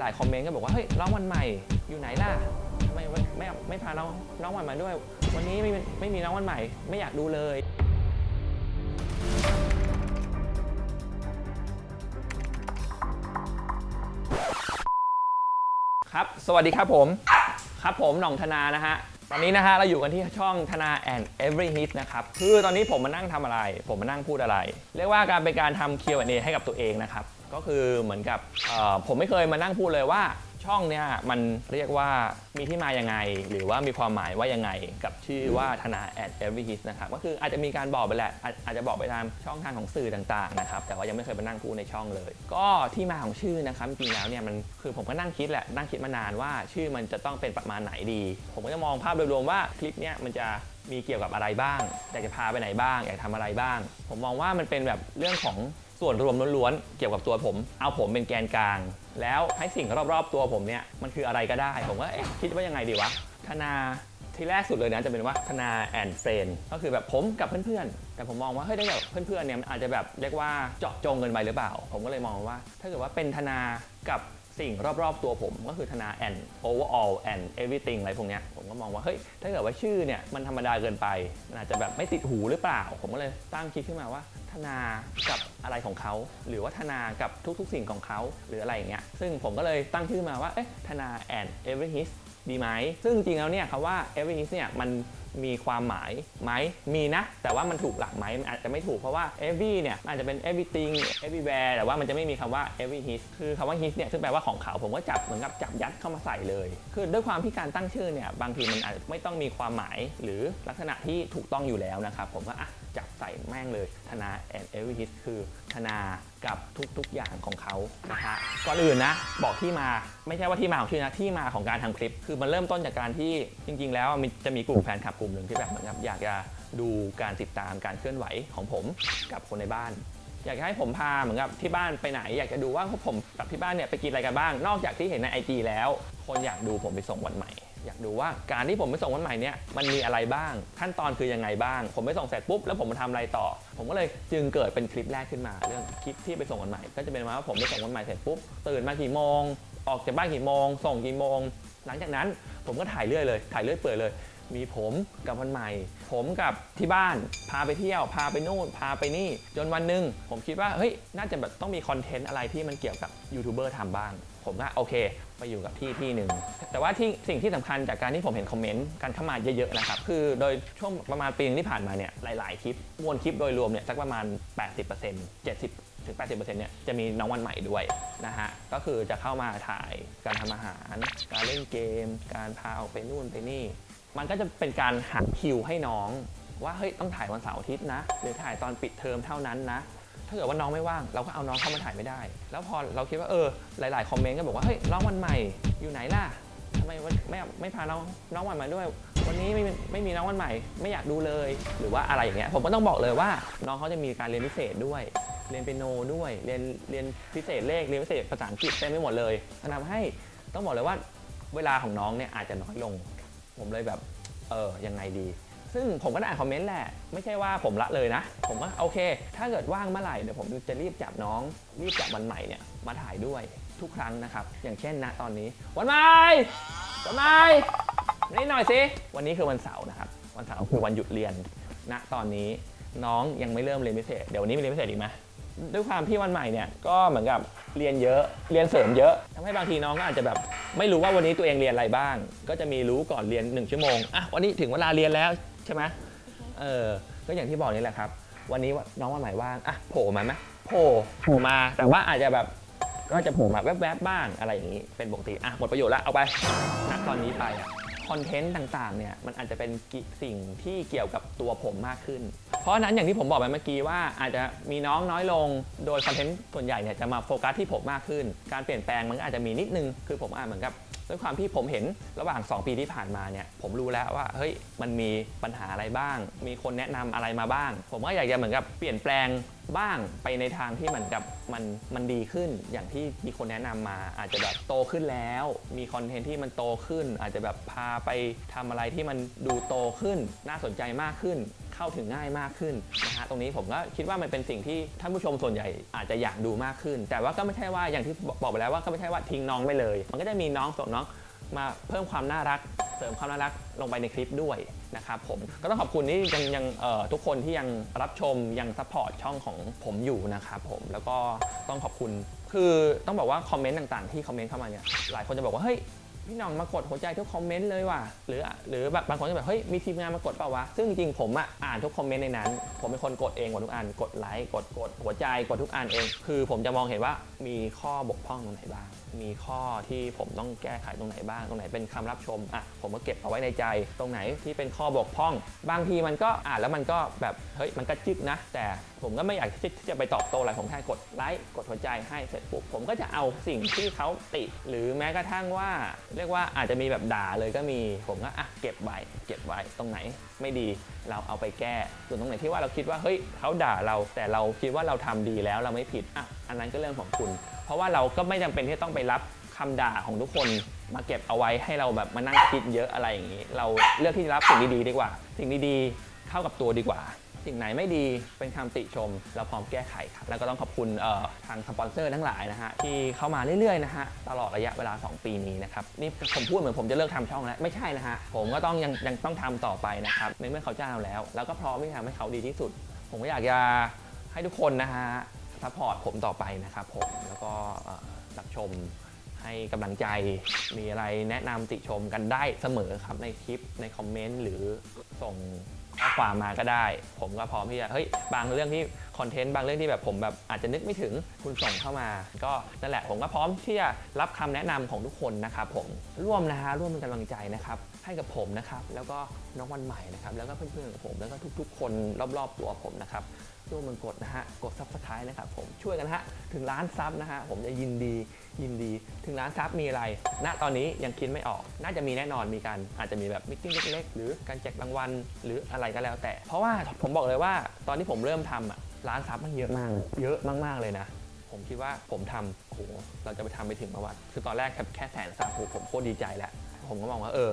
หลาย ๆ คอมเมนต์ก็บอกว่าเฮ้ยน้องวันใหม่อยู่ไหนล่ะทำไมไม่ไม่ไม่พาน้องน้องวันมาด้วย วันนี้ไม่ไม่มีน้องวันใหม่ ไม่อยากดูเลยครับ สวัสดีครับผม ครับผมหน่องธนานะฮะ ตอนนี้นะฮะเราอยู่กันที่ช่องธนา and every hit นะครับ คือตอนนี้ผมมานั่งทำอะไร ผมมานั่งพูดอะไร เรียกว่าการเป็นการทำ Q&A ให้กับตัวเองนะครับ ก็คือเหมือนกับผมไม่เคยมานั่งพูดเลยว่าช่องเนี่ยมันเรียกว่ามีที่มายังไง หรือว่ามีความหมายว่ายังไง กับชื่อว่าธนา and every hit นะครับก็คืออาจจะมีการบอกไปแหละอาจอาจจะบอกไปตามช่องทางของสื่อต่างๆนะครับแต่ว่ายังไม่เคยมานั่งพูดในช่องเลย ก็ที่มาของชื่อนะครับจริงๆแล้วเนี่ยมันคือผมก็นั่งคิดแหละนั่งคิดมานานว่าชื่อมันจะต้องเป็นประมาณไหนดี ผมก็จะมองภาพโดยรวมว่าคลิปเนี่ยมันจะมีเกี่ยวกับอะไรบ้างอยากจะพาไปไหนบ้างอยากทำอะไรบ้าง ผมมองว่ามันเป็นแบบเรื่องของ ส่วนรวมล้วนๆเกี่ยวกับตัวผม เอาผมเป็นแกนกลาง แล้วให้สิ่งรอบๆตัวผมเนี่ยมันคืออะไรก็ได้ ผมก็เอ๊ะคิดว่ายังไงดีวะธนาที่แรกสุดเลยนะจะเป็นว่าธนาแอนเฟรนก็คือแบบผมกับเพื่อนๆ แต่ผมมองว่าเฮ้ยถ้าเกิดเพื่อนๆเนี่ยมันอาจจะแบบเรียกว่าเจาะจงเกินไปหรือเปล่า ผมก็เลยมองว่า ถ้าเกิดว่าเป็นธนากับสิ่งรอบๆตัวผมก็คือธนา and overall and everything อะไรพวกเนี้ยผมก็มองว่า เฮ้ย ถ้าเกิดว่าชื่อเนี่ย มันธรรมดาเกินไป มันอาจจะแบบไม่ติดหูหรือเปล่า ผมก็เลยตั้งคิดขึ้นมาว่า นากับอะไรของเขา หรือว่าธนากับทุกๆ สิ่งของเขาหรืออะไรอย่างเงี้ยซึ่งผมก็เลยตั้งชื่อมาว่าเอ๊ะธนา and every his ดีไหม ซึ่งจริงๆแล้วเนี่ยคำว่า every his เนี่ยมันมีความหมายไหม มีนะ แต่ว่ามันถูกหลักไหมมันอาจจะไม่ถูกเพราะว่า every เนี่ยอาจจะเป็น everything everywhere แต่ว่ามันจะไม่มีคำว่า every his คือคำว่า his เนี่ยซึ่งแปลว่าของเขาผมก็จับเหมือนกับจับยัดเข้ามาใส่เลย คือด้วยความที่การตั้งชื่อเนี่ยบางทีมันอาจจะไม่ต้องมีความหมายหรือลักษณะที่ถูกต้องอยู่แล้วนะครับผมก็อะ จับใส่แม่งเลยธนา and every his คือธนากับทุกๆอย่างของเขานะฮะก่อนอื่นนะ บอกที่มาไม่ใช่ว่าที่มาของชื่อนะที่มาของการทำคลิป คือมันเริ่มต้นจากการที่จริง ๆ แล้วมันจะมีกลุ่มแฟนคลับกลุ่มหนึ่งที่แบบเหมือนกับอยากจะดูการติดตามการเคลื่อนไหวของผมกับคนในบ้านอยากจะให้ผมพาเหมือนกับที่บ้านไปไหน อยากจะดูว่าพวกผมกับที่บ้านเนี่ยไปกินอะไรกันบ้าง นอกจากที่เห็นในไอจีแล้ว คนอยากดูผมไปส่งวันใหม่ อยากดูว่าการที่ผมไปส่งวันใหม่เนี่ยมันมีอะไรบ้าง ขั้นตอนคือยังไงบ้าง ผมไปส่งเสร็จปุ๊บแล้วผมมาทำอะไรต่อ ผมก็เลยจึงเกิดเป็นคลิปแรกขึ้นมา เรื่องคลิปที่ไปส่งวันใหม่ ก็จะเป็นว่าผมไปส่งวันใหม่เสร็จปุ๊บตื่นมากี่โมง ออกจากบ้านกี่โมง ส่งกี่โมง หลังจากนั้นผมก็ถ่ายเรื่อยเลย ถ่ายเรื่อยเปื่อยเลย มีผมกับวันใหม่ ผมกับที่บ้าน พาไปเที่ยว พาไปนู่น พาไปนี่ จนวันหนึ่งผมคิดว่า เฮ้ย น่าจะแบบต้องมีคอนเทนต์อะไรที่มันเกี่ยวกับยูทูบเบอร์ทำบ้าง ผมก็โอเค ไปอยู่กับที่ที่หนึ่งแต่ว่าที่สิ่งที่สำคัญจากการที่ผมเห็นคอมเมนต์การเข้ามาเยอะๆนะครับคือโดยช่วงประมาณปีนึงที่ผ่านมาเนี่ยหลายๆคลิปมวลคลิปโดยรวมเนี่ยสักประมาณ 80% 70ถึง 80%เนี่ย จะมีน้องวันใหม่ด้วยนะฮะ ก็คือจะเข้ามาถ่ายการทำอาหาร การเล่นเกม การพาออกไปนู่นไปนี่ มันก็จะเป็นการหักคิวให้น้อง ว่าเฮ้ยต้องถ่ายวันเสาร์อาทิตย์นะ หรือถ่ายตอนปิดเทอมเท่านั้นนะาเกิดว่าน้องไม่ว่าง เราก็เอาน้องเข้ามาถ่ายไม่ได้ แล้วพอเราคิดว่าเออหลาย ๆ คอมเมนต์ก็บอกว่าเฮ้ยน้องวันใหม่อยู่ไหนล่ะทำไมไม่ไม่ไม่พาน้องน้องวันมาด้วย วันนี้ไม่ไม่มีน้องวันใหม่ ไม่อยากดูเลย หรือว่าอะไรอย่างเงี้ยผมก็ต้องบอกเลยว่าน้องเขาจะมีการเรียนพิเศษด้วย เรียนเปียโนด้วยเรียนเรียนพิเศษเลขเรียนพิเศษภาษาอังกฤษเต็มไปหมดเลยทำให้ต้องบอกเลยว่าเวลาของน้องเนี่ยอาจจะน้อยลง ผมเลยแบบเออยังไงดี ซึ่งผมก็ได้อ่านคอมเมนต์แหละ ไม่ใช่ว่าผมละเลยนะ ผมก็โอเค ถ้าเกิดว่างเมื่อไหร่เดี๋ยวผมจะรีบจับน้อง รีบจับวันใหม่เนี่ยมาถ่ายด้วยทุกครั้งนะครับ อย่างเช่นณตอนนี้ วันใหม่วันใหม่นี่หน่อยสิวันนี้คือวันเสาร์นะครับ วันเสาร์คือวันหยุดเรียนณตอนนี้น้องยังไม่เริ่มเรียนพิเศษ เดี๋ยววันนี้มีเรียนพิเศษอีกไหมด้วยความที่วันใหม่เนี่ยก็เหมือนกับเรียนเยอะเรียนเสริมเยอะทำให้บางทีน้องก็อาจจะแบบไม่รู้ว่าวันนี้ตัวเองเรียนอะไรบ้าง ก็จะมีรู้ก่อนเรียน 1 ชั่วโมงอะวันนี้ถึงเวลาเรียนแล้ว ใช่ไหมเออ ก็อย่างที่บอกนี่แหละครับ วันนี้น้องวันใหม่ว่างอะโผล่มาไหมโผล่โผล่มา แต่ว่าอาจจะแบบก็จะโผล่มาแวบๆบ้างอะไรอย่างนี้ เป็นปกติ อะหมดประโยชน์แล้วเอาไปณตอนนี้ไปอะคอนเทนต์ต่างๆ เนี่ยมันอาจจะเป็นสิ่งที่เกี่ยวกับตัวผมมากขึ้น เพราะฉะนั้นอย่างที่ผมบอกไปเมื่อกี้ว่าอาจจะมีน้องน้อยลง โดยคอนเทนต์ส่วนใหญ่เนี่ยจะมาโฟกัสที่ผมมากขึ้น การเปลี่ยนแปลงมันก็อาจจะมีนิดนึง คือผมอาจเหมือนกับ ด้วยความที่ผมเห็นระหว่าง 2 ปีที่ผ่านมาเนี่ยผมรู้แล้วว่าเฮ้ยมันมีปัญหาอะไรบ้าง มีคนแนะนำอะไรมาบ้าง ผมก็อยากจะเหมือนกับเปลี่ยนแปลงบ้างไปในทางที่เหมือนกับมันมันดีขึ้นอย่างที่มีคนแนะนำมา อาจจะแบบโตขึ้นแล้ว มีคอนเทนต์ที่มันโตขึ้น อาจจะแบบพาไปทำอะไรที่มันดูโตขึ้น น่าสนใจมากขึ้น เข้าถึงง่ายมากขึ้นนะฮะตรงนี้ผมก็คิดว่ามันเป็นสิ่งที่ท่านผู้ชมส่วนใหญ่อาจจะอยากดูมากขึ้น แต่ว่าก็ไม่ใช่ว่าอย่างที่บอกไปแล้วว่าก็ไม่ใช่ว่าทิ้งน้องไปเลย มันก็จะมีน้องส่งน้องมาเพิ่มความน่ารัก เสริมความน่ารักลงไปในคลิปด้วยนะครับผมก็ต้องขอบคุณที่ยังยังทุกคนที่ยังรับชมยังซัพพอร์ตช่องของผมอยู่นะครับผมแล้วก็ต้องขอบคุณคือต้องบอกว่าคอมเมนต์ต่างๆ ที่คอมเมนต์เข้ามาเนี่ยหลายคนจะบอกว่าเฮ้ย พี่หน้องมากดหัวใจทุกคอมเมนต์เลยว่ะหรือหรือแบบบางคนจะแบบเฮ้ยมีทีมงานมากดเปล่าวะซึ่งจริงๆผมอะอ่านทุกคอมเมนต์ในนั้น ผมเป็นคนกดเองกดทุกอันกดไลค์กดกดหัวใจกดทุกอันเอง คือผมจะมองเห็นว่ามีข้อบกพร่องตรงไหนบ้าง มีข้อที่ผมต้องแก้ไขตรงไหนบ้าง ตรงไหนเป็นคำรับชมอะผมก็เก็บเอาไว้ในใจ ตรงไหนที่เป็นข้อบกพร่อง บางทีมันก็อ่านแล้วมันก็แบบเฮ้ยมันก็จึกนะ แต่ ผมก็ไม่อยากที่จะไปตอบโต้อะไรผมแค่กดไลค์กดหัวใจให้เสร็จปุ๊บผมก็จะเอาสิ่งที่เขาติ หรือแม้กระทั่งว่า เรียกว่าอาจจะมีแบบด่าเลยก็มีผมก็อะเก็บไว้เก็บไว้ตรงไหนไม่ดีเราเอาไปแก้ ส่วนตรงไหนที่ว่าเราคิดว่าเฮ้ยเขาด่าเรา แต่เราคิดว่าเราทำดีแล้วเราไม่ผิดอะอันนั้นก็เรื่องของคุณ เพราะว่าเราก็ไม่จำเป็นที่ต้องไปรับคำด่าของทุกคนมาเก็บเอาไว้ให้เราแบบมานั่งคิดเยอะอะไรอย่างนี้ เราเลือกที่จะรับสิ่งดีๆดีกว่า สิ่งดีๆเข้ากับตัวดีกว่า สิ่งไหนไม่ดีเป็นคำติชม เราพร้อมแก้ไขครับแล้วก็ต้องขอบคุณทางสปอนเซอร์ทั้งหลายนะฮะที่เข้ามาเรื่อยๆนะฮะตลอดระยะเวลา 2 ปีนี้นะครับนี่ผมพูดเหมือนผมจะเลิกทำช่องแล้วไม่ใช่นะฮะผมก็ต้องยังยังต้องทำต่อไปนะครับในเมื่อเขาจ้างเราแล้ว แล้วก็พร้อมที่จะทำให้เขาดีที่สุด ผมก็อยากจะให้ทุกคนนะฮะซัพพอร์ตผมต่อไปนะครับผมแล้วก็รับชมให้กำลังใจมีอะไรแนะนำติชมกันได้เสมอครับในคลิปในคอมเมนต์หรือส่ง ข้อความมาก็ได้ ผมก็พร้อมที่จะเฮ้ยบางเรื่องที่คอนเทนต์บางเรื่องที่แบบผมแบบอาจจะนึกไม่ถึงคุณส่งเข้ามา ก็นั่นแหละผมก็พร้อมที่จะรับคำแนะนำของทุกคนนะครับผมร่วมนะฮะร่วมเป็นกำลังใจนะครับให้กับผมนะครับแล้วก็น้องวันใหม่นะครับแล้วก็เพื่อนๆของผมแล้วก็ทุก ๆ คนรอบๆตัวผมนะครับ ร่วมมันกดนะฮะ กดซับสไครต์นะครับผมช่วยกันฮะ ถึงล้านซับนะฮะ ผมจะยินดียินดี ถึงล้านซับมีอะไร ณ ตอนนี้ยังคิดไม่ออก น่าจะมีแน่นอนมีการอาจจะมีแบบมิทติ้งเล็กๆ หรือการแจกรางวัลหรืออะไรก็แล้วแต่ เพราะว่าผมบอกเลยว่าตอนที่ผมเริ่มทำอะล้านซับมันเยอะมาก เยอะมากๆเลยนะผมคิดว่าผมทำโอ้โหเราจะไปทำไปถึงประวัติคือตอนแรกแค่แค่แสนซับผมโคตรดีใจแล้วผมก็มองว่าเออ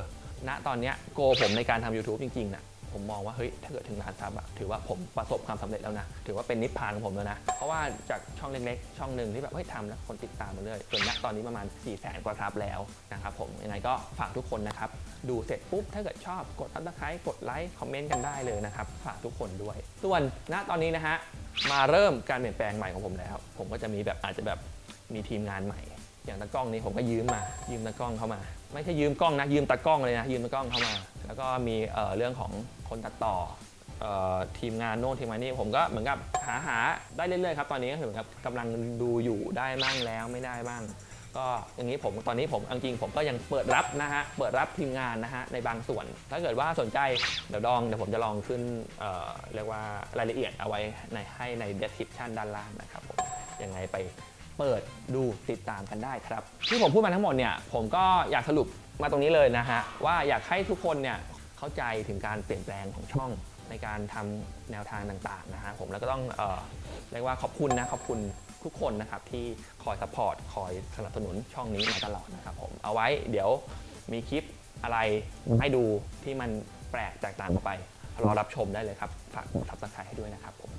ณตอนเนี้ยโกผมในการทำ YouTube จริงๆน่ะ ผมมองว่าเฮ้ยถ้าเกิดถึงล้านซับอะถือว่าผมประสบความสำเร็จแล้วนะ ถือว่าเป็นนิพพานของผมแล้วนะ เพราะว่าจากช่องเล็กๆ ช่องหนึ่งที่แบบเฮ้ยทำแล้วคนติดตามมาเรื่อยจนณตอนนี้ประมาณ4 0 0แสนกว่าซับแล้วนะครับผมยังไงก็ฝากทุกคนนะครับ ดูเสร็จปุ๊บถ้าเกิดชอบกดซับสไครต์กดไลค์คอมเมนต์กันได้เลยนะครับฝากทุกคนด้วย ส่วนณตอนนี้นะฮะมาเริ่มการเปลี่ยนแปลงใหม่ของผมแล้ว ผมก็จะมีแบบอาจจะแบบมีทีมงานใหม่ อย่างตากล้องนี้ผมก็ยืมมา ยืมตากล้องเข้ามา ไม่ใช่ยืมกล้องนะ ยืมตากล้องเลยนะ ยืมตากล้องเข้ามา แล้วก็มีเอ่อเรื่องของคนตัดต่อเอ่อทีมงานโน่นทีมงานนี่ผมก็เหมือนกับหาหาได้เรื่อยๆครับตอนนี้ก็เหมือนกับกำลังดูอยู่ได้บ้างแล้วไม่ได้บ้าง ก็อย่างนี้ผมตอนนี้ผมเอาจริงผมก็ยังเปิดรับนะฮะเปิดรับทีมงานนะฮะในบางส่วน ถ้าเกิดว่าสนใจเดี๋ยวดองเดี๋ยวผมจะลองขึ้นเอ่อเรียกว่ารายละเอียดเอาไว้ในให้ใน description ด้านล่างนะครับผมยังไงไป เปิดดูติดตามกันได้ครับ ที่ผมพูดมาทั้งหมดเนี่ยผมก็อยากสรุปมาตรงนี้เลยนะฮะว่าอยากให้ทุกคนเนี่ยเข้าใจถึงการเปลี่ยนแปลงของช่องในการทำแนวทางต่างๆนะฮะผมแล้วก็ต้องเออเรียกว่าขอบคุณนะขอบคุณทุกคนนะครับที่คอยสปอร์ตคอยสนับสนุนช่องนี้มาตลอดนะครับผมเอาไว้เดี๋ยวมีคลิปอะไรให้ดูที่มันแปลกแตกต่างออกไปรอรับชมได้เลยครับ ฝากกดซับสไครต์ให้ด้วยนะครับผม